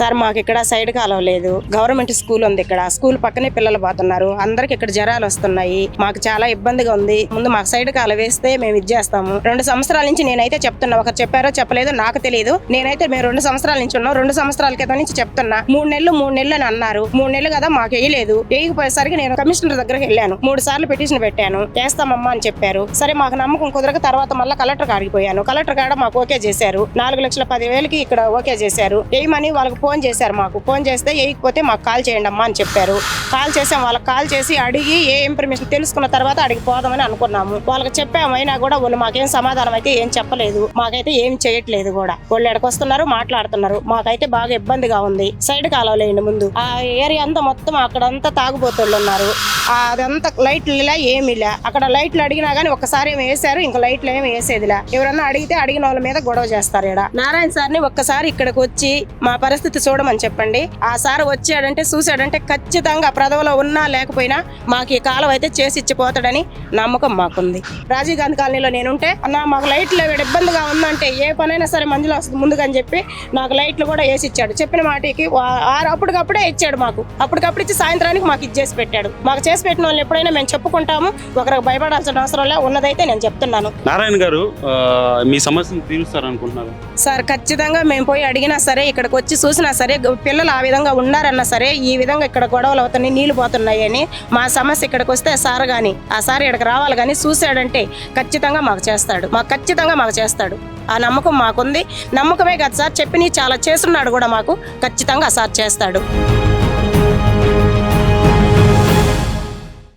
Sir మాకు ఇక్కడ side కాలువ లేదు గవర్నమెంట్ స్కూల్ ఉంది ఇక్కడ. స్కూల్ పక్కనే పిల్లలు పోతున్నారు. అందరికి ఇక్కడ జ్వరాలు వస్తున్నాయి. మాకు చాలా ఇబ్బందిగా ఉంది. ముందు మాకు సైడ్ కాలువ వేస్తే మేము ఇది చేస్తాము. రెండు సంవత్సరాల నుంచి నేనైతే చెప్తున్నా. ఒకరు చెప్పారో చెప్పలేదో నాకు తెలియదు నేనైతే మేము రెండు సంవత్సరాల నుంచి ఉన్నాం. రెండు సంవత్సరాల క్రితం నుంచి చెప్తున్నా. మూడు నెలలు మూడు నెలలు అని అన్నారు. మూడు నెలలు కదా మాకు వేయలేదు. వేయకపోయేసరికి నేను కమిషనర్ దగ్గరికి వెళ్ళాను. మూడు సార్లు పిటిషన్ పెట్టాను. చేస్తామమ్మా అని చెప్పారు. సరే మాకు నమ్మకం కుదరక తర్వాత మళ్ళీ కలెక్టర్ కాడికి పోయాను. కలెక్టర్ కాడ మాకు ఓకే చేశారు. నాలుగు లక్షల పదివేలకి ఇక్కడ ఓకే చేశారు. ఏమని వాళ్ళకి ఫోన్ చేశారు మాకు. ఫోన్ చేస్తే వేయకపోతే మాకు కాల్ చేయండి అమ్మా అని చెప్పారు. కాల్ చేసాం వాళ్ళకి కాల్ చేసి అడిగి ఏ ఇన్ఫర్మేషన్ తెలుసుకున్న తర్వాత అడిగి పోదామని అనుకున్నాము. వాళ్ళకి చెప్పాము. అయినా కూడా వాళ్ళు మాకేం సమాధానం అయితే ఏం చెప్పలేదు. మాకైతే ఏం చేయట్లేదు కూడా. వాళ్ళు ఎడకొస్తున్నారు వస్తున్నారు మాట్లాడుతున్నారు. మాకైతే బాగా ఇబ్బందిగా ఉంది. సైడ్ కాలవలేయండి ముందు. ఆ ఏరియా అంతా మొత్తం అక్కడంతా తాగుబోతుళ్ళు ఉన్నారు. అదంతా లైట్లు ఇలా ఏమి అక్కడ లైట్లు అడిగినా కానీ ఒక్కసారి ఏమి వేసారు ఇంకా లైట్లు ఏమి వేసేదిలా. ఎవరన్నా అడిగితే అడిగిన వాళ్ళ మీద గొడవ చేస్తారు ఇక్కడ నారాయణ సార్ని ఒక్కసారి ఇక్కడికి వచ్చి మా పరిస్థితి చూడమని చెప్పండి. ఆ సార్ వచ్చాడంటే చూశాడంటే ఖచ్చితంగా ప్రదవలో ఉన్నా లేకపోయినా మాకు ఈ కాలం అయితే చేసి ఇచ్చిపోతాడని నమ్మకం మాకుంది. రాజీవ్ గాంధీ కాలనీలో నేనుంటే అన్న మాకు లైట్లు ఇబ్బందిగా ఉందంటే ఏ పనైనా సరే మందులో వస్తుంది ముందుగా చెప్పి నాకు లైట్లు కూడా వేసి ఇచ్చాడు. చెప్పిన మాటకి అప్పటికప్పుడే ఇచ్చాడు మాకు. అప్పటికప్పుడు ఇచ్చి సాయంత్రానికి మాకు ఇచ్చేసి పెట్టాడు. మాకు చేసి పెట్టిన వాళ్ళు ఎప్పుడైనా మేము చెప్పుకుంటాము ఒకరికి భయపడాల్సిన అవసరం లే ఉన్నదైతే నేను చెప్తున్నాను. నారాయణ గారు మీ సమస్యను తీరుస్తారనుకుంటున్నారు? సార్ ఖచ్చితంగా మేము పోయి అడిగినా సరే ఇక్కడికి వచ్చి చూసినా సరే పిల్లలు ఆ విధంగా ఉన్నారన్నా సరే ఈ విధంగా ఇక్కడ గొడవలు అవుతున్నాయి నీళ్ళు పోతున్నాయి అని మా సమస్య ఇక్కడికి వస్తే సార్ కానీ ఆ సార్ ఇక్కడికి రావాలి కానీ చూశాడంటే ఖచ్చితంగా మాకు చేస్తాడు. మాకు ఖచ్చితంగా మాకు చేస్తాడు. ఆ నమ్మకం మాకుంది. నమ్మకమే కదా సార్ చెప్పి చాలా చేస్తున్నాడు కూడా మాకు. ఖచ్చితంగా ఆ సార్ చేస్తాడు.